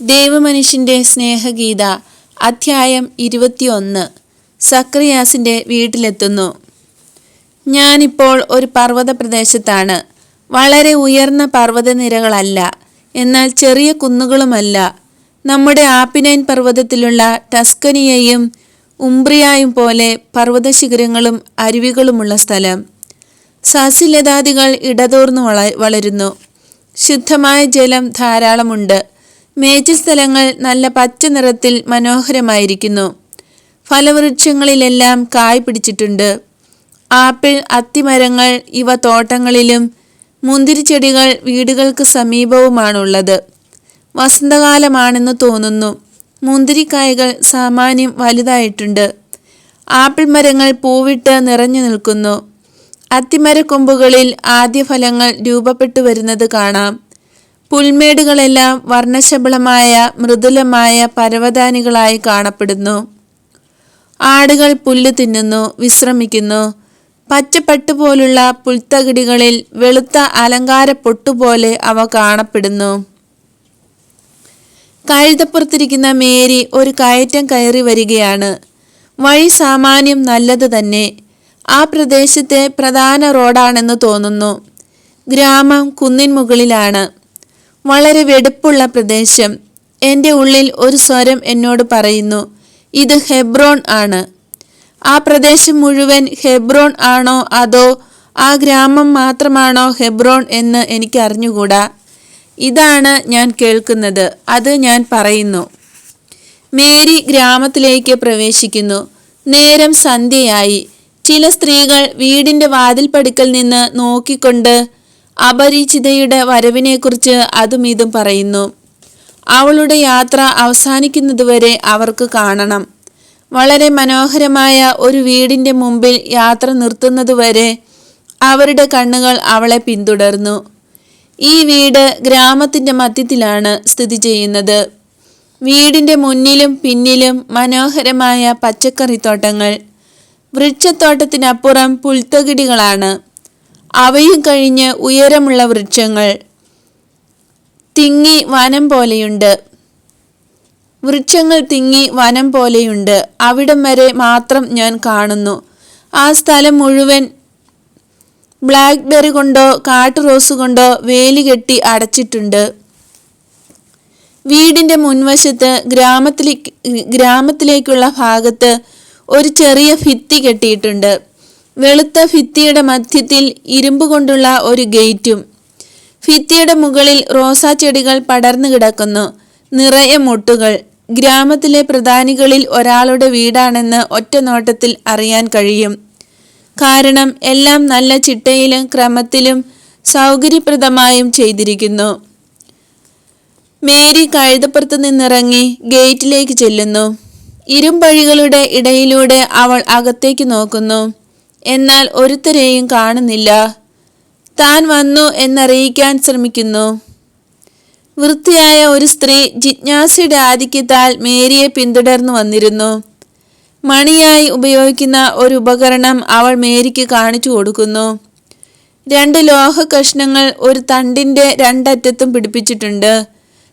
ദേവമനുഷ്യന്റെ സ്നേഹഗീത അധ്യായം ഇരുപത്തിയൊന്ന്. സക്രിയാസിന്റെ വീട്ടിലെത്തുന്നു. ഞാനിപ്പോൾ ഒരു പർവത പ്രദേശത്താണ് വളരെ ഉയർന്ന പർവതനിരകളല്ല എന്നാൽ ചെറിയ കുന്നുകളുമല്ല. നമ്മുടെ ആപ്പിനൈൻ പർവതത്തിലുള്ള ടസ്കനിയയും ഉംബ്രിയായും പോലെ പർവത ശിഖരങ്ങളും അരുവികളുമുള്ള സ്ഥലം. സസ്യലതാദികൾ ഇടതൂർന്നു വള വളരുന്നു. ശുദ്ധമായ ജലം ധാരാളമുണ്ട്. മേച്ചിസ്ഥലങ്ങൾ നല്ല പച്ച നിറത്തിൽ മനോഹരമായിരിക്കുന്നു. ഫലവൃക്ഷങ്ങളിലെല്ലാം കായ് പിടിച്ചിട്ടുണ്ട്. ആപ്പിൾ അത്തിമരങ്ങൾ ഇവ തോട്ടങ്ങളിലും മുന്തിരിച്ചെടികൾ വീടുകൾക്ക് സമീപവുമാണുള്ളത്. വസന്തകാലമാണെന്ന് തോന്നുന്നു. മുന്തിരിക്കായകൾ സാമാന്യം വലുതായിട്ടുണ്ട്. ആപ്പിൾ മരങ്ങൾ പൂവിട്ട് നിറഞ്ഞു നിൽക്കുന്നു. അത്തിമരക്കൊമ്പുകളിൽ ആദ്യ ഫലങ്ങൾ രൂപപ്പെട്ടു വരുന്നത് കാണാം. പുൽമേടുകളെല്ലാം വർണശബളമായ മൃദുലമായ പരവതാനികളായി കാണപ്പെടുന്നു. ആടുകൾ പുല്ല് തിന്നുന്നു വിശ്രമിക്കുന്നു. പച്ചപ്പട്ട് പോലുള്ള പുൽത്തകിടികളിൽ വെളുത്ത അലങ്കാര പൊട്ടുപോലെ അവ കാണപ്പെടുന്നു. കഴുതപ്പുറത്തിരിക്കുന്ന മേരി ഒരു കയറ്റം കയറി വരികയാണ്. വഴി സാമാന്യം നല്ലത് തന്നെ. ആ പ്രദേശത്തെ പ്രധാന റോഡാണെന്ന് തോന്നുന്നു. ഗ്രാമം കുന്നിൻ മുകളിലാണ്. വളരെ വെടുപ്പുള്ള പ്രദേശം. എന്റെ ഉള്ളിൽ ഒരു സ്വരം എന്നോട് പറയുന്നു ഇത് ഹെബ്രോൺ ആണ്. ആ പ്രദേശം മുഴുവൻ ഹെബ്രോൺ ആണോ അതോ ആ ഗ്രാമം മാത്രമാണോ ഹെബ്രോൺ എന്ന് എനിക്ക് അറിഞ്ഞുകൂടാ? ഇതാണ് ഞാൻ കേൾക്കുന്നത് അത് ഞാൻ പറയുന്നു. മേരി ഗ്രാമത്തിലേക്ക് പ്രവേശിക്കുന്നു. നേരം സന്ധ്യയായി. ചില സ്ത്രീകൾ വീടിന്റെ വാതിൽപ്പടിക്കൽ നിന്ന് നോക്കിക്കൊണ്ട് അപരിചിതയുടെ വരവിനെക്കുറിച്ച് അതും ഇതും പറയുന്നു. അവളുടെ യാത്ര അവസാനിക്കുന്നതുവരെ അവർക്ക് കാണണം. വളരെ മനോഹരമായ ഒരു വീടിന്റെ മുമ്പിൽ യാത്ര നിർത്തുന്നതുവരെ അവരുടെ കണ്ണുകൾ അവളെ പിന്തുടർന്നു. ഈ വീട് ഗ്രാമത്തിന്റെ മധ്യത്തിലാണ് സ്ഥിതി ചെയ്യുന്നത്. വീടിന്റെ മുന്നിലും പിന്നിലും മനോഹരമായ പച്ചക്കറിത്തോട്ടങ്ങൾ. വൃക്ഷത്തോട്ടത്തിനപ്പുറം പുൽത്തകിടികളാണ്. അവയും കഴിഞ്ഞ് ഉയരമുള്ള വൃക്ഷങ്ങൾ തിങ്ങി വനം പോലെയുണ്ട്. വൃക്ഷങ്ങൾ തിങ്ങി വനം പോലെയുണ്ട്. അവിടം വരെ മാത്രം ഞാൻ കാണുന്നു. ആ സ്ഥലം മുഴുവൻ ബ്ലാക്ക്ബെറി കൊണ്ടോ കാട്ടു റോസ് കൊണ്ടോ വേലി കെട്ടി അടച്ചിട്ടുണ്ട്. വീടിന്റെ മുൻവശത്ത് ഗ്രാമത്തിലേക്ക് ഗ്രാമത്തിലേക്കുള്ള ഭാഗത്ത് ഒരു ചെറിയ ഭിത്തി കെട്ടിയിട്ടുണ്ട്. വെളുത്ത ഭിത്തിയുടെ മധ്യത്തിൽ ഇരുമ്പ് കൊണ്ടുള്ള ഒരു ഗേറ്റും. ഭിത്തിയുടെ മുകളിൽ റോസാ ചെടികൾ പടർന്നു കിടക്കുന്നു. നിറയെ മുട്ടുകൾ. ഗ്രാമത്തിലെ പ്രധാനികളിൽ ഒരാളുടെ വീടാണെന്ന് ഒറ്റ നോട്ടത്തിൽ അറിയാൻ കഴിയും. കാരണം എല്ലാം നല്ല ചിട്ടയിലും ക്രമത്തിലും സൗകര്യപ്രദമായും ചെയ്തിരിക്കുന്നു. മേരി കഴുതപ്പുറത്ത് നിന്നിറങ്ങി ഗേറ്റിലേക്ക് ചെല്ലുന്നു. ഇരുമ്പഴികളുടെ ഇടയിലൂടെ അവൾ അകത്തേക്ക് നോക്കുന്നു. എന്നാൽ ഒരുത്തരെയും കാണുന്നില്ല. താൻ വന്നു എന്നറിയിക്കാൻ ശ്രമിക്കുന്നു. വൃത്തിയായ ഒരു സ്ത്രീ ജിജ്ഞാസയുടെ ആധിക്യത്താൽ മേരിയെ പിന്തുടർന്നു വന്നിരുന്നു. മണിയായി ഉപയോഗിക്കുന്ന ഒരു ഉപകരണം അവൾ മേരിക്ക് കാണിച്ചു കൊടുക്കുന്നു. രണ്ട് ലോഹ കഷ്ണങ്ങൾ ഒരു തണ്ടിന്റെ രണ്ടറ്റത്തും പിടിപ്പിച്ചിട്ടുണ്ട്.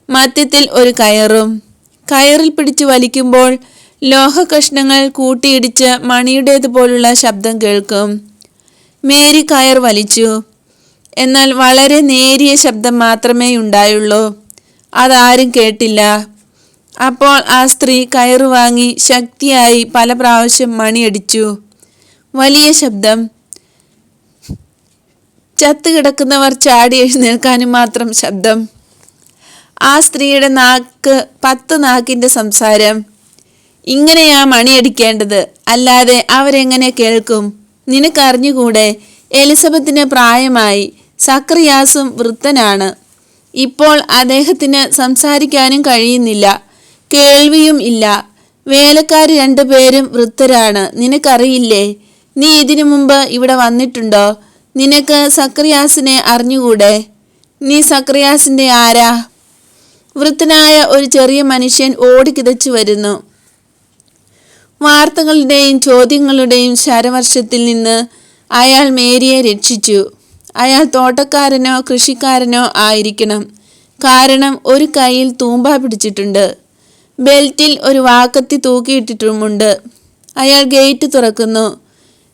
മധ്യത്തിൽ ഒരു കയറും. കയറിൽ പിടിച്ചു വലിക്കുമ്പോൾ ലോഹ കഷ്ണങ്ങൾ കൂട്ടിയിടിച്ച് മണിയുടേതുപോലുള്ള ശബ്ദം കേൾക്കും. മേരി കയർ വലിച്ചു. എന്നാൽ വളരെ നേരിയ ശബ്ദം മാത്രമേ ഉണ്ടായുള്ളൂ. അതാരും കേട്ടില്ല. അപ്പോൾ ആ സ്ത്രീ കയറു വാങ്ങി ശക്തിയായി പല പ്രാവശ്യം മണിയടിച്ചു. വലിയ ശബ്ദം. ചത്തു കിടക്കുന്നവർ ചാടി എഴുന്നേൽക്കാനും മാത്രം ശബ്ദം. ആ സ്ത്രീയുടെ നാക്ക് പത്ത് നാക്കിന്റെ സംസാരം. ഇങ്ങനെയാ മണിയടിക്കേണ്ടത്? അല്ലാതെ അവരെങ്ങനെ കേൾക്കും? നിനക്കറിഞ്ഞുകൂടെ എലിസബത്തിന് പ്രായമായി സക്രിയാസും വൃത്തനാണ് ഇപ്പോൾ അദ്ദേഹത്തിന് സംസാരിക്കാനും കഴിയുന്നില്ല. കേൾവിയും ഇല്ല. വേലക്കാർ രണ്ടുപേരും വൃത്തരാണ് നിനക്കറിയില്ലേ? നീ ഇതിനു മുമ്പ് ഇവിടെ വന്നിട്ടുണ്ടോ? നിനക്ക് സക്രിയാസിനെ അറിഞ്ഞുകൂടെ? നീ സക്രിയാസിന്റെ ആരാ? വൃത്തനായ ഒരു ചെറിയ മനുഷ്യൻ ഓടിക്കിതച്ചു വരുന്നു വാർത്തകളുടെയും ചോദ്യങ്ങളുടെയും ശരവർഷത്തിൽ നിന്ന് അയാൾ മേരിയെ രക്ഷിച്ചു. അയാൾ തോട്ടക്കാരനോ കൃഷിക്കാരനോ ആയിരിക്കണം. കാരണം ഒരു കയ്യിൽ തൂമ്പ പിടിച്ചിട്ടുണ്ട്. ബെൽറ്റിൽ ഒരു വാക്കത്തി തൂക്കിയിട്ടിട്ടുമുണ്ട്. അയാൾ ഗേറ്റ് തുറക്കുന്നു.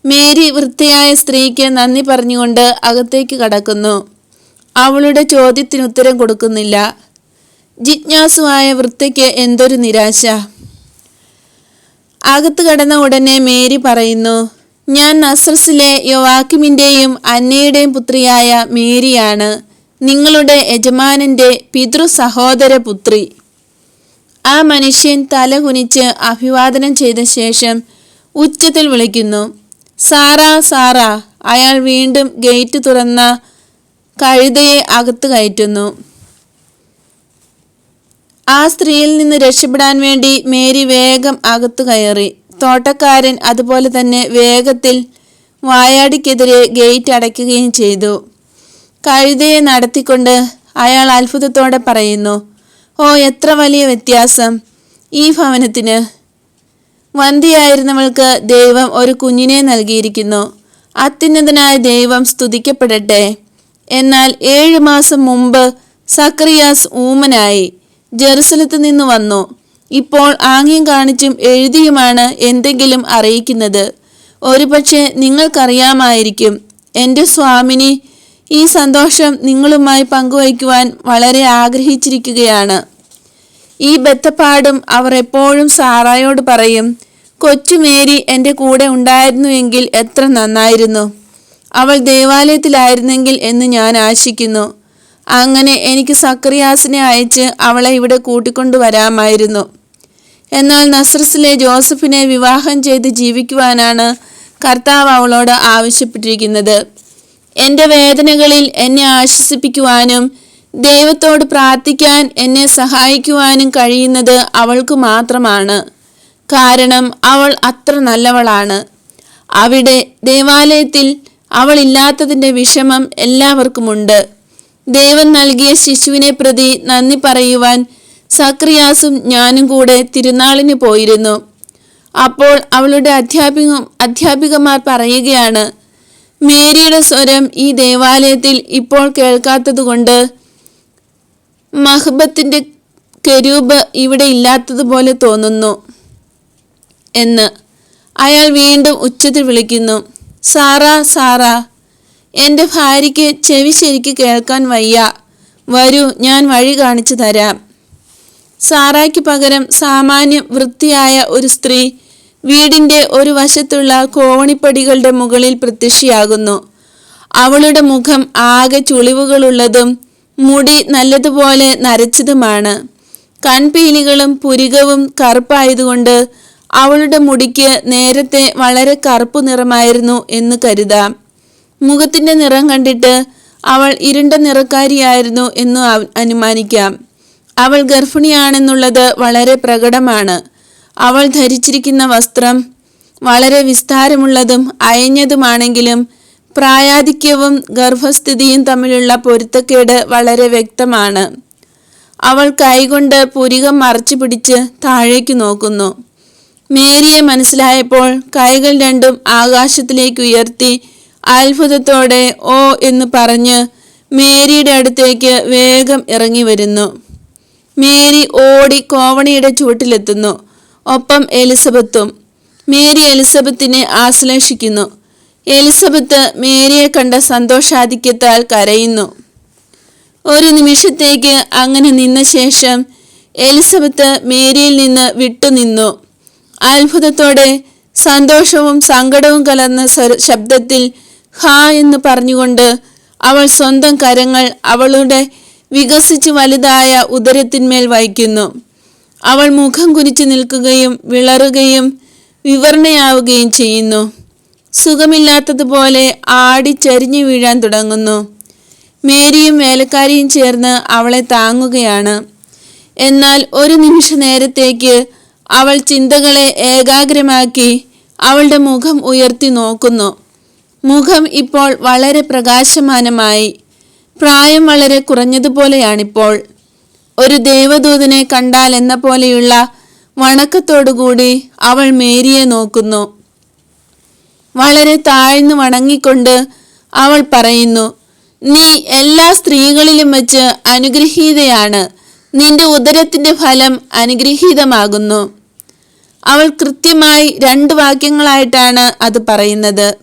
മേരി വൃത്തിയായ സ്ത്രീക്ക് നന്ദി പറഞ്ഞുകൊണ്ട് അകത്തേക്ക് കടക്കുന്നു. അവളുടെ ചോദ്യത്തിന് ഉത്തരം കൊടുക്കുന്നില്ല. ജിജ്ഞാസുവായ വൃത്തിക്ക് എന്തൊരു നിരാശ. അകത്ത് കടന്ന ഉടനെ മേരി പറയുന്നു ഞാൻ നസ്രസിലെ യോവാക്കിമിന്റെയും അന്നയുടെയും പുത്രിയായ മേരിയാണ്. നിങ്ങളുടെ യജമാനന്റെ പിതൃ സഹോദര പുത്രി. ആ മനുഷ്യൻ തല കുനിച്ച് അഭിവാദനം ചെയ്ത ശേഷം ഉച്ചത്തിൽ വിളിക്കുന്നു സാറാ സാറാ. അയാൾ വീണ്ടും ഗേറ്റ് തുറന്ന കഴുതയെ അകത്ത് കയറ്റുന്നു. ആ സ്ത്രീയിൽ നിന്ന് രക്ഷപ്പെടാൻ വേണ്ടി മേരി വേഗം അകത്തു കയറി. തോട്ടക്കാരൻ അതുപോലെ തന്നെ വേഗത്തിൽ വായാടിക്കെതിരെ ഗേറ്റ് അടയ്ക്കുകയും ചെയ്തു. കഴുതയെ നടത്തിക്കൊണ്ട് അയാൾ അത്ഭുതത്തോടെ പറയുന്നു ഓ എത്ര വലിയ വ്യത്യാസം. ഈ ഭവനത്തിന് വന്ധിയായിരുന്നവൾക്ക് ദൈവം ഒരു കുഞ്ഞിനെ നൽകിയിരിക്കുന്നു. അത്യുന്നതനായ ദൈവം സ്തുതിക്കപ്പെടട്ടെ. എന്നാൽ ഏഴ് മാസം മുമ്പ് സക്രിയാസ് ഊമനായി. ജെറുസലത്ത് നിന്ന് വന്നു. ഇപ്പോൾ ആംഗ്യം കാണിച്ചും എഴുതിയുമാണ് എന്തെങ്കിലും അറിയിക്കുന്നത്. ഒരുപക്ഷെ നിങ്ങൾക്കറിയാമായിരിക്കും. എന്റെ സ്വാമിനി ഈ സന്തോഷം നിങ്ങളുമായി പങ്കുവയ്ക്കുവാൻ വളരെ ആഗ്രഹിച്ചിരിക്കുകയാണ്. ഈ ബദ്ധപ്പാടും അവർ എപ്പോഴും സാറായോട് പറയും കൊച്ചുമേരി എന്റെ കൂടെ ഉണ്ടായിരുന്നുവെങ്കിൽ എത്ര നന്നായിരുന്നു. അവൾ ദേവാലയത്തിലായിരുന്നെങ്കിൽ എന്ന് ഞാൻ ആശിക്കുന്നു. അങ്ങനെ എനിക്ക് സക്രിയാസിനെ അയച്ച് അവളെ ഇവിടെ കൂട്ടിക്കൊണ്ടുവരാമായിരുന്നു. എന്നാൽ നസ്രസിലെ ജോസഫിനെ വിവാഹം ചെയ്ത് ജീവിക്കുവാനാണ് കർത്താവ് അവളോട് ആവശ്യപ്പെട്ടിരിക്കുന്നത്. എന്റെ വേദനകളിൽ എന്നെ ആശ്വസിപ്പിക്കുവാനും ദൈവത്തോട് പ്രാർത്ഥിക്കാൻ എന്നെ സഹായിക്കുവാനും കഴിയുന്നത് അവൾക്ക് മാത്രമാണ്. കാരണം അവൾ അത്ര നല്ലവളാണ്. അവിടെ ദേവാലയത്തിൽ അവളില്ലാത്തതിന്റെ വിഷമം എല്ലാവർക്കുമുണ്ട്. ദൈവം നൽകിയ ശിശുവിനെ പ്രതി നന്ദി പറയുവാൻ സക്രിയാസും ഞാനും കൂടെ തിരുനാളിന് പോയിരുന്നു. അപ്പോൾ അവളുടെ അധ്യാപിക അധ്യാപികമാർ പറയുകയാണ് മേരിയുടെ സ്വരം ഈ ദേവാലയത്തിൽ ഇപ്പോൾ കേൾക്കാത്തതുകൊണ്ട് മഹബത്തിന്റെ കരൂപ് ഇവിടെ ഇല്ലാത്തതുപോലെ തോന്നുന്നു എന്ന് അയാൾ വീണ്ടും ഉച്ചത്തിൽ വിളിക്കുന്നു. സാറാ സാറാ എന്റെ ഭാര്യയ്ക്ക് ചെവി ശരിക്ക് കേൾക്കാൻ വയ്യ. വരൂ ഞാൻ വഴി കാണിച്ചു തരാം. സാറായ്ക്ക് പകരം സാമാന്യം വൃത്തിയായ ഒരു സ്ത്രീ വീടിന്റെ ഒരു വശത്തുള്ള കോവണിപ്പടികളുടെ മുകളിൽ പ്രത്യക്ഷയാകുന്നു. അവളുടെ മുഖം ആകെ ചുളിവുകളുള്ളതും മുടി നല്ലതുപോലെ നരച്ചതുമാണ്. കൺപീലികളും പുരികവും കറുപ്പായതുകൊണ്ട് അവളുടെ മുടിക്ക് നേരത്തെ വളരെ കറുപ്പ് നിറമായിരുന്നു എന്ന് കരുതാം. മുഖത്തിന്റെ നിറം കണ്ടിട്ട് അവൾ ഇരുണ്ട നിറക്കാരിയായിരുന്നു എന്ന് അനുമാനിക്കാം. അവൾ ഗർഭിണിയാണെന്നുള്ളത് വളരെ പ്രകടമാണ്. അവൾ ധരിച്ചിരിക്കുന്ന വസ്ത്രം വളരെ വിസ്താരമുള്ളതും അയഞ്ഞതുമാണെങ്കിലും പ്രായാധിക്യവും ഗർഭസ്ഥിതിയും തമ്മിലുള്ള പൊരുത്തക്കേട് വളരെ വ്യക്തമാണ്. അവൾ കൈകൊണ്ട് പുരികം മറച്ചു പിടിച്ച് താഴേക്ക് നോക്കുന്നു. മേരിയെ മനസ്സിലായപ്പോൾ കൈകൾ രണ്ടും ആകാശത്തിലേക്ക് ഉയർത്തി അത്ഭുതത്തോടെ ഓ എന്ന് പറഞ്ഞ് മേരിയുടെ അടുത്തേക്ക് വേഗം ഇറങ്ങി വരുന്നു. മേരി ഓടി കോവണിയുടെ ചുവട്ടിലെത്തുന്നു. ഒപ്പം എലിസബത്തും. മേരി എലിസബത്തിനെ ആശ്ലേഷിക്കുന്നു. എലിസബത്ത് മേരിയെ കണ്ട സന്തോഷാധിക്യത്താൽ കരയുന്നു. ഒരു നിമിഷത്തേക്ക് അങ്ങനെ നിന്ന ശേഷം എലിസബത്ത് മേരിയിൽ നിന്ന് വിട്ടുനിന്നു അത്ഭുതത്തോടെ സന്തോഷവും സങ്കടവും കലർന്ന ശബ്ദത്തിൽ ഹാ എന്ന് പറഞ്ഞുകൊണ്ട് അവൾ സ്വന്തം കരങ്ങൾ അവളുടെ വികസിച്ച് വലുതായ ഉദരത്തിന്മേൽ വയ്ക്കുന്നു അവൾ മുഖം കുനിച്ചു നിൽക്കുകയും വിളറുകയും വിവരണയാവുകയും ചെയ്യുന്നു. സുഖമില്ലാത്തതുപോലെ ആടി ചരിഞ്ഞു വീഴാൻ തുടങ്ങുന്നു. മേരിയും വേലക്കാരിയും ചേർന്ന് അവളെ താങ്ങുകയാണ്. എന്നാൽ ഒരു നിമിഷ നേരത്തേക്ക് അവൾ ചിന്തകളെ ഏകാഗ്രമാക്കി അവളുടെ മുഖം ഉയർത്തി നോക്കുന്നു. മുഖം ഇപ്പോൾ വളരെ പ്രകാശമാനമായി പ്രായം വളരെ കുറഞ്ഞതുപോലെയാണിപ്പോൾ. ഒരു ദേവദൂതനെ കണ്ടാൽ എന്ന പോലെയുള്ള വണക്കത്തോടുകൂടി അവൾ മേരിയെ നോക്കുന്നു. വളരെ താഴ്ന്നു വണങ്ങിക്കൊണ്ട് അവൾ പറയുന്നു നീ എല്ലാ സ്ത്രീകളിലും വെച്ച് അനുഗ്രഹീതയാണ്. നിന്റെ ഉദരത്തിന്റെ ഫലം അനുഗ്രഹീതമാകുന്നു. അവൾ കൃത്യമായി രണ്ട് വാക്യങ്ങളായിട്ടാണ് അത് പറയുന്നത്.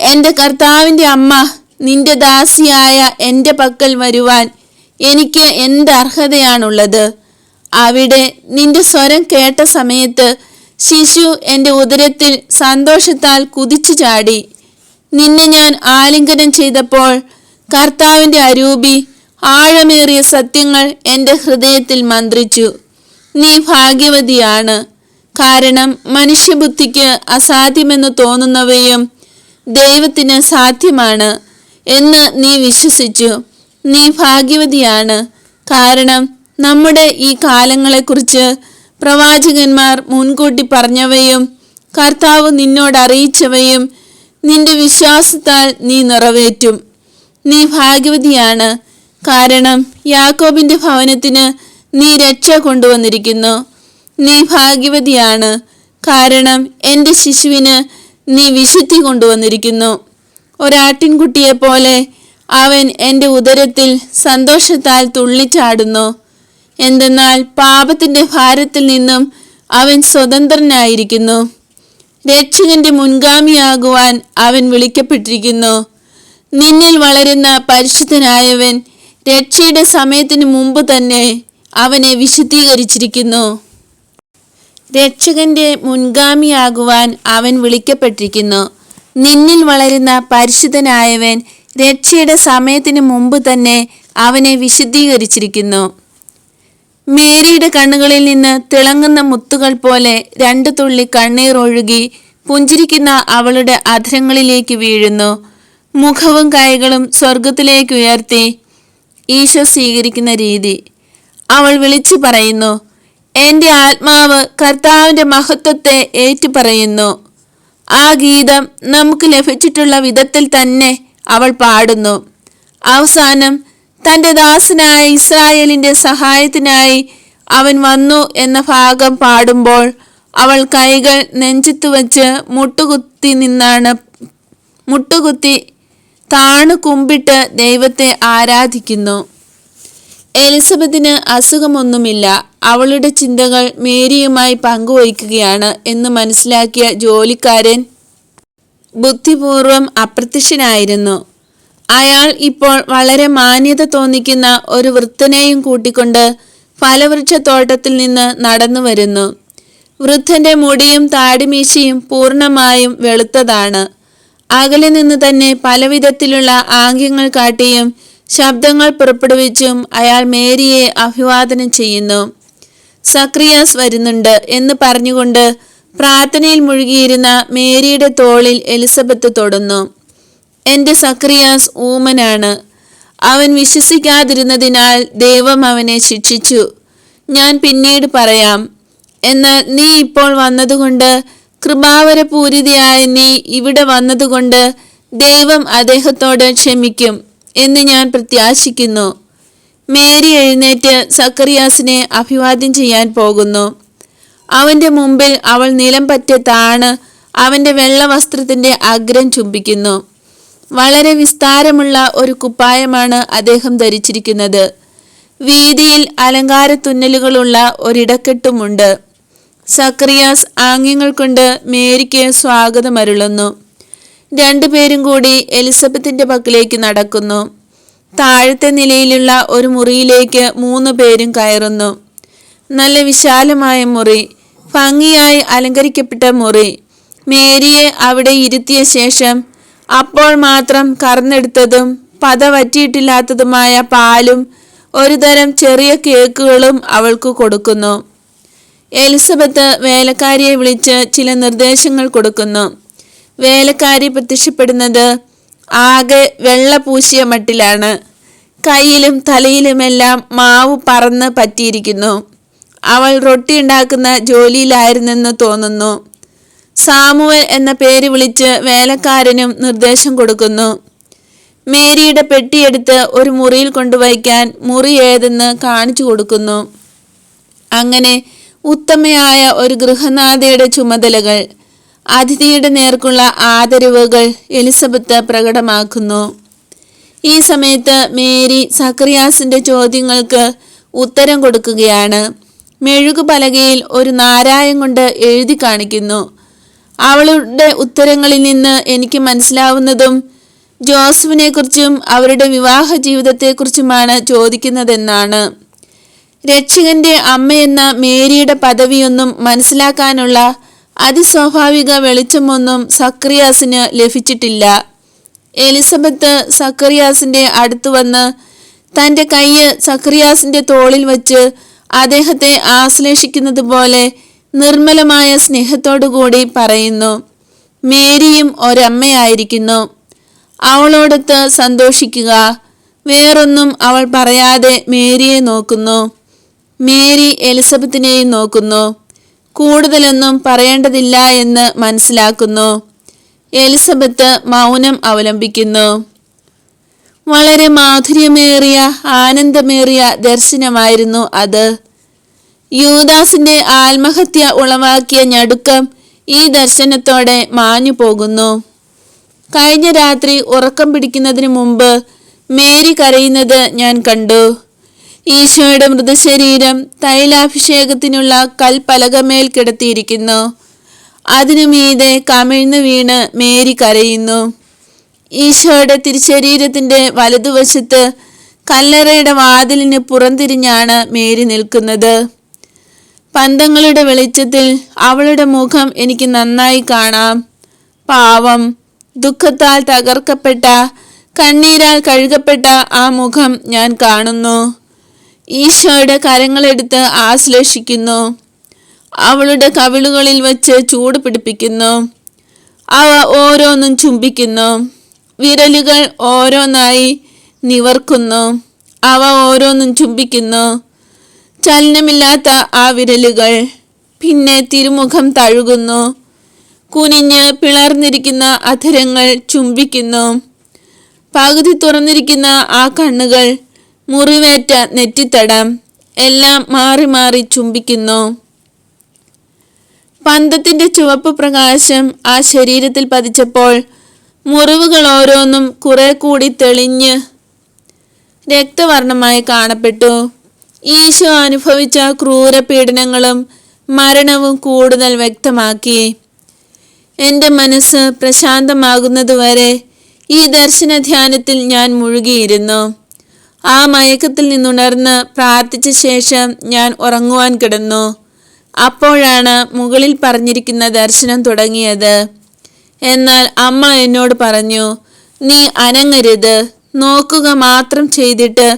എന്റെ കർത്താവിന്റെ അമ്മ നിന്റെ ദാസിയായ എന്റെ പക്കൽ വരുവാൻ എനിക്ക് എന്ത് അർഹതയാണുള്ളത്? അവിടെ നിന്റെ സ്വരം കേട്ട സമയത്ത് ശിശു എന്റെ ഉദരത്തിൽ സന്തോഷത്താൽ കുതിച്ചു ചാടി. നിന്നെ ഞാൻ ആലിംഗനം ചെയ്തപ്പോൾ കർത്താവിന്റെ അരൂപി ആഴമേറിയ സത്യങ്ങൾ എന്റെ ഹൃദയത്തിൽ മന്ത്രിച്ചു. നീ ഭാഗ്യവതിയാണ്. കാരണം മനുഷ്യബുദ്ധിക്ക് അസാധ്യമെന്ന് തോന്നുന്നവയും ദൈവത്തിന് സാധ്യമാണ് എന്ന് നീ വിശ്വസിച്ചു. നീ ഭാഗ്യവതിയാണ്. കാരണം നമ്മുടെ ഈ കാലങ്ങളെക്കുറിച്ച് പ്രവാചകന്മാർ മുൻകൂട്ടി പറഞ്ഞവയും കർത്താവ് നിന്നോട് അറിയിച്ചവയും നിന്റെ വിശ്വാസത്താൽ നീ നിറവേറ്റും. നീ ഭാഗ്യവതിയാണ്. കാരണം യാക്കോബിന്റെ ഭവനത്തിന് നീ രക്ഷ കൊണ്ടുവന്നിരിക്കുന്നു. നീ ഭാഗ്യവതിയാണ്. കാരണം എന്റെ ശിശുവിന് നീ വിശുദ്ധി കൊണ്ടുവന്നിരിക്കുന്നു. ഒരാട്ടിൻകുട്ടിയെ പോലെ അവൻ എന്റെ ഉദരത്തിൽ സന്തോഷത്താൽ തുള്ളിച്ചാടുന്നു. എന്തെന്നാൽ പാപത്തിന്റെ ഭാരത്തിൽ നിന്നും അവൻ സ്വതന്ത്രനായിരിക്കുന്നു. രക്ഷകന്റെ മുൻഗാമിയാകുവാൻ അവൻ വിളിക്കപ്പെട്ടിരിക്കുന്നു. നിന്നിൽ വളരുന്ന പരിശുദ്ധനായവൻ രക്ഷയുടെ സമയത്തിന് മുമ്പ് തന്നെ അവനെ വിശുദ്ധീകരിച്ചിരിക്കുന്നു. രക്ഷകന്റെ മുൻഗാമിയാകുവാൻ അവൻ വിളിക്കപ്പെട്ടിരിക്കുന്നു. നിന്നിൽ വളരുന്ന പരിശുദ്ധനായവൻ രക്ഷയുടെ സമയത്തിന് മുമ്പ് തന്നെ അവനെ വിശുദ്ധീകരിച്ചിരിക്കുന്നു. മേരിയുടെ കണ്ണുകളിൽ നിന്ന് തിളങ്ങുന്ന മുത്തുകൾ പോലെ രണ്ടു തുള്ളി കണ്ണീർ ഒഴുകി പുഞ്ചിരിക്കുന്ന അവളുടെ അധരങ്ങളിലേക്ക് വീഴുന്നു. മുഖവും കൈകളും സ്വർഗത്തിലേക്ക് ഉയർത്തി ഈശോ സ്വീകരിക്കുന്ന രീതി. അവൾ വിളിച്ചു പറയുന്നു എന്റെ ആത്മാവ് കർത്താവിന്റെ മഹത്വത്തെ ഏറ്റുപറയുന്നു. ആ ഗീതം നമുക്ക് ലഭിച്ചിട്ടുള്ള വിധത്തിൽ തന്നെ അവൾ പാടുന്നു. അവസാനം തന്റെ ദാസനായ ഇസ്രായേലിന്റെ സഹായത്തിനായി അവൻ വന്നു എന്ന ഭാഗം പാടുമ്പോൾ അവൾ കൈകൾ നെഞ്ചത്തു വച്ച് മുട്ടുകുത്തി നിന്നാണ് മുട്ടുകുത്തി താണു കുമ്പിട്ട് ദൈവത്തെ ആരാധിക്കുന്നു. എലിസബത്തിന് അസുഖമൊന്നുമില്ല. അവളുടെ ചിന്തകൾ മേരിയുമായി പങ്കുവയ്ക്കുകയാണ് എന്ന് മനസ്സിലാക്കിയ ജോലിക്കാരൻ ബുദ്ധിപൂർവം അപ്രത്യക്ഷനായിരുന്നു. അയാൾ ഇപ്പോൾ വളരെ മാന്യത തോന്നിക്കുന്ന ഒരു വൃദ്ധനെയും കൂട്ടിക്കൊണ്ട് ഫലവൃക്ഷത്തോട്ടത്തിൽ നിന്ന് നടന്നു വരുന്നു. വൃദ്ധന്റെ മുടിയും താടിമീശയും പൂർണമായും വെളുത്തതാണ്. അകലെ നിന്ന് തന്നെ പലവിധത്തിലുള്ള ആംഗ്യങ്ങൾ കാട്ടിയും ശബ്ദങ്ങൾ പുറപ്പെടുവിച്ചും അയാൾ മേരിയെ അഭിവാദനം ചെയ്യുന്നു. സക്രിയാസ് വരുന്നുണ്ട് എന്ന് പറഞ്ഞുകൊണ്ട് പ്രാർത്ഥനയിൽ മുഴുകിയിരുന്ന മേരിയുടെ തോളിൽ എലിസബത്ത് തൊടുന്നു. എന്റെ സക്രിയാസ് ഊമനാണ്. അവൻ വിശ്വസിക്കാതിരുന്നതിനാൽ ദൈവം അവനെ ശിക്ഷിച്ചു. ഞാൻ പിന്നീട് പറയാം. എന്നാൽ നീ ഇപ്പോൾ വന്നതുകൊണ്ട് കൃപാവരപൂരിതയായ നീ ഇവിടെ വന്നതുകൊണ്ട് ദൈവം അദ്ദേഹത്തോട് ക്ഷമിക്കും. എന്ന് ഞാൻ പ്രത്യാശിക്കുന്നു. മേരി എഴുന്നേറ്റ് സക്കറിയാസിനെ അഭിവാദ്യം ചെയ്യാൻ പോകുന്നു. അവന്റെ മുമ്പിൽ അവൾ നിലം പറ്റെ താണ് അവന്റെ വെള്ള വസ്ത്രത്തിന്റെ അഗ്രം ചുംബിക്കുന്നു. വളരെ വിസ്താരമുള്ള ഒരു കുപ്പായമാണ് അദ്ദേഹം ധരിച്ചിരിക്കുന്നത്. വീതിയിൽ അലങ്കാര തുന്നലുകളുള്ള ഒരിടക്കെട്ടുമുണ്ട്. സക്രിയാസ് ആംഗ്യങ്ങൾ കൊണ്ട് മേരിക്ക് സ്വാഗതമരുളുന്നു. രണ്ടുപേരും കൂടി എലിസബത്തിന്റെ പക്കലേക്ക് നടക്കുന്നു. താഴത്തെ നിലയിലുള്ള ഒരു മുറിയിലേക്ക് മൂന്ന് പേരും കയറുന്നു. നല്ല വിശാലമായ മുറി ഭംഗിയായി അലങ്കരിക്കപ്പെട്ട മുറി. മേരിയെ അവിടെ ഇരുത്തിയ ശേഷം അപ്പോൾ മാത്രം കറന്നെടുത്തതും പത വറ്റിയിട്ടില്ലാത്തതുമായ പാലും ഒരുതരം ചെറിയ കേക്കുകളും അവൾക്ക് കൊടുക്കുന്നു. എലിസബത്ത് വേലക്കാരിയെ വിളിച്ച് ചില നിർദ്ദേശങ്ങൾ കൊടുക്കുന്നു. വേലക്കാരി പ്രത്യക്ഷപ്പെടുന്നത് ആകെ വെള്ള പൂശിയ മട്ടിലാണ്. കയ്യിലും തലയിലുമെല്ലാം മാവ് പറന്ന് പറ്റിയിരിക്കുന്നു. അവൾ റൊട്ടി ഉണ്ടാക്കുന്ന ജോലിയിലായിരുന്നെന്ന് തോന്നുന്നു. സാമുവൽ എന്ന പേര് വിളിച്ച് വേലക്കാരനും നിർദ്ദേശം കൊടുക്കുന്നു. മേരിയുടെ പെട്ടിയെടുത്ത് ഒരു മുറിയിൽ കൊണ്ടുവയ്ക്കാൻ മുറി ഏതെന്ന് കാണിച്ചു കൊടുക്കുന്നു. അങ്ങനെ ഉത്തമയായ ഒരു ഗൃഹനാഥയുടെ ചുമതലകൾ അതിഥിയുടെ നേർക്കുള്ള ആദരവുകൾ എലിസബത്ത് പ്രകടമാക്കുന്നു. ഈ സമയത്ത് മേരി സക്രിയാസിന്റെ ചോദ്യങ്ങൾക്ക് ഉത്തരം കൊടുക്കുകയാണ്. മെഴുകുപലകയിൽ ഒരു നാരായം കൊണ്ട് എഴുതി കാണിക്കുന്നു. അവളുടെ ഉത്തരങ്ങളിൽ നിന്ന് എനിക്ക് മനസ്സിലാവുന്നതും ജോസഫിനെ കുറിച്ചും അവരുടെ വിവാഹ ജീവിതത്തെക്കുറിച്ചുമാണ് ചോദിക്കുന്നതെന്നാണ്. രക്ഷകന്റെ അമ്മയെന്ന മേരിയുടെ പദവിയൊന്നും മനസ്സിലാക്കാനുള്ള അതിസ്വാഭാവിക വെളിച്ചമൊന്നും സക്രിയാസിന് ലഭിച്ചിട്ടില്ല. എലിസബത്ത് സക്രിയാസിന്റെ അടുത്തു വന്ന് തന്റെ കയ്യ് സക്രിയാസിന്റെ തോളിൽ വച്ച് അദ്ദേഹത്തെ ആശ്ലേഷിക്കുന്നത് പോലെ നിർമ്മലമായ സ്നേഹത്തോടുകൂടി പറയുന്നു. മേരിയും ഒരമ്മയായിരിക്കുന്നു. അവളോടൊത്ത് സന്തോഷിക്കുക. വേറൊന്നും അവൾ പറയാതെ മേരിയെ നോക്കുന്നു. മേരി എലിസബത്തിനെയും നോക്കുന്നു. കൂടുതലൊന്നും പറയേണ്ടതില്ല എന്ന് മനസ്സിലാക്കുന്നു. എലിസബത്ത് മൗനം അവലംബിക്കുന്നു. വളരെ മാധുര്യമേറിയ ആനന്ദമേറിയ ദർശനമായിരുന്നു അത്. യൂദാസിന്റെ ആത്മഹത്യ ഉളവാക്കിയ ഞടുക്കം ഈ ദർശനത്തോടെ മാഞ്ഞു പോകുന്നു. കഴിഞ്ഞ രാത്രി ഉറക്കം പിടിക്കുന്നതിന് മുമ്പ് മേരി കരയുന്നത് ഞാൻ കണ്ടു. ഈശോയുടെ മൃതശരീരം തൈലാഭിഷേകത്തിനുള്ള കൽപ്പലകമേൽ കിടത്തിയിരിക്കുന്നു. അതിനു മീതെ കമിഴ്ന്നു വീണ് മേരി കരയുന്നു. ഈശോയുടെ തിരുശരീരത്തിന്റെ വലതുവശത്ത് കല്ലറയുടെ വാതിലിന് പുറംതിരിഞ്ഞാണ് മേരി നിൽക്കുന്നത്. പന്തങ്ങളുടെ വെളിച്ചത്തിൽ അവളുടെ മുഖം എനിക്ക് നന്നായി കാണാം. പാവം ദുഃഖത്താൽ തകർക്കപ്പെട്ട കണ്ണീരാൽ കഴുകപ്പെട്ട ആ മുഖം ഞാൻ കാണുന്നു. ഈശോയുടെ കരങ്ങളെടുത്ത് ആശ്ലേഷിക്കുന്നു. അവളുടെ കവിളുകളിൽ വച്ച് ചൂട് പിടിപ്പിക്കുന്നു. അവ ഓരോന്നും ചുംബിക്കുന്നു. വിരലുകൾ ഓരോന്നായി നിവർക്കുന്നു. അവ ഓരോന്നും ചുംബിക്കുന്നു. ചലനമില്ലാത്ത ആ വിരലുകൾ പിന്നെ തിരുമുഖം തഴുകുന്നു. കുനിഞ്ഞ് പിളർന്നിരിക്കുന്ന അധരങ്ങൾ ചുംബിക്കുന്നു. പകുതി തുറന്നിരിക്കുന്ന ആ കണ്ണുകൾ മുറിവേറ്റ നെറ്റിത്തടം എല്ലാം മാറി മാറി ചുംബിക്കുന്നു. പന്തത്തിന്റെ ചുവപ്പ് പ്രകാശം ആ ശരീരത്തിൽ പതിച്ചപ്പോൾ മുറിവുകൾ ഓരോന്നും കുറെ കൂടി തെളിഞ്ഞ് രക്തവർണമായി കാണപ്പെട്ടു. ഈശോ അനുഭവിച്ച ക്രൂര പീഡനങ്ങളും മരണവും കൂടുതൽ വ്യക്തമാക്കി. എന്റെ മനസ്സ് പ്രശാന്തമാകുന്നതുവരെ ഈ ദർശന ധ്യാനത്തിൽ ഞാൻ മുഴുകിയിരുന്നു. ആ മയക്കത്തിൽ നിന്നുണർന്ന് പ്രാർത്ഥിച്ച ശേഷം ഞാൻ ഉറങ്ങുവാൻ കിടന്നു. അപ്പോഴാണ് മുകളിൽ പറഞ്ഞിരിക്കുന്ന ദർശനം തുടങ്ങിയത്. എന്നാൽ അമ്മ എന്നോട് പറഞ്ഞു നീ അനങ്ങരുത്. നോക്കുക മാത്രം ചെയ്തിട്ട്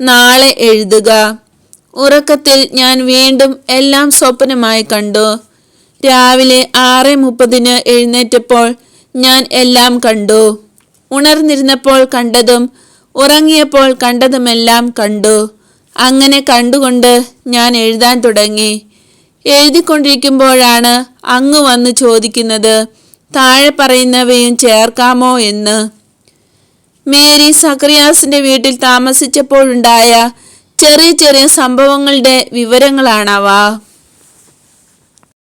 നാളെ എഴുതുക. ഉറക്കത്തിൽ ഞാൻ വീണ്ടും എല്ലാം സ്വപ്നമായി കണ്ടു. രാവിലെ ആറ് മുപ്പതിന് എഴുന്നേറ്റപ്പോൾ ഞാൻ എല്ലാം കണ്ടു. ഉണർന്നിരുന്നപ്പോൾ കണ്ടതും ഉറങ്ങിയപ്പോൾ കണ്ടതുമെല്ലാം കണ്ടു. അങ്ങനെ കണ്ടുകൊണ്ട് ഞാൻ എഴുതാൻ തുടങ്ങി. എഴുതിക്കൊണ്ടിരിക്കുമ്പോഴാണ് അങ്ങ് വന്ന് ചോദിക്കുന്നത് താഴെ പറയുന്നവയും ചേർക്കാമോ എന്ന്? മേരി സക്രിയാസിന്റെ വീട്ടിൽ താമസിച്ചപ്പോഴുണ്ടായ ചെറിയ ചെറിയ സംഭവങ്ങളുടെ വിവരങ്ങളാണവ.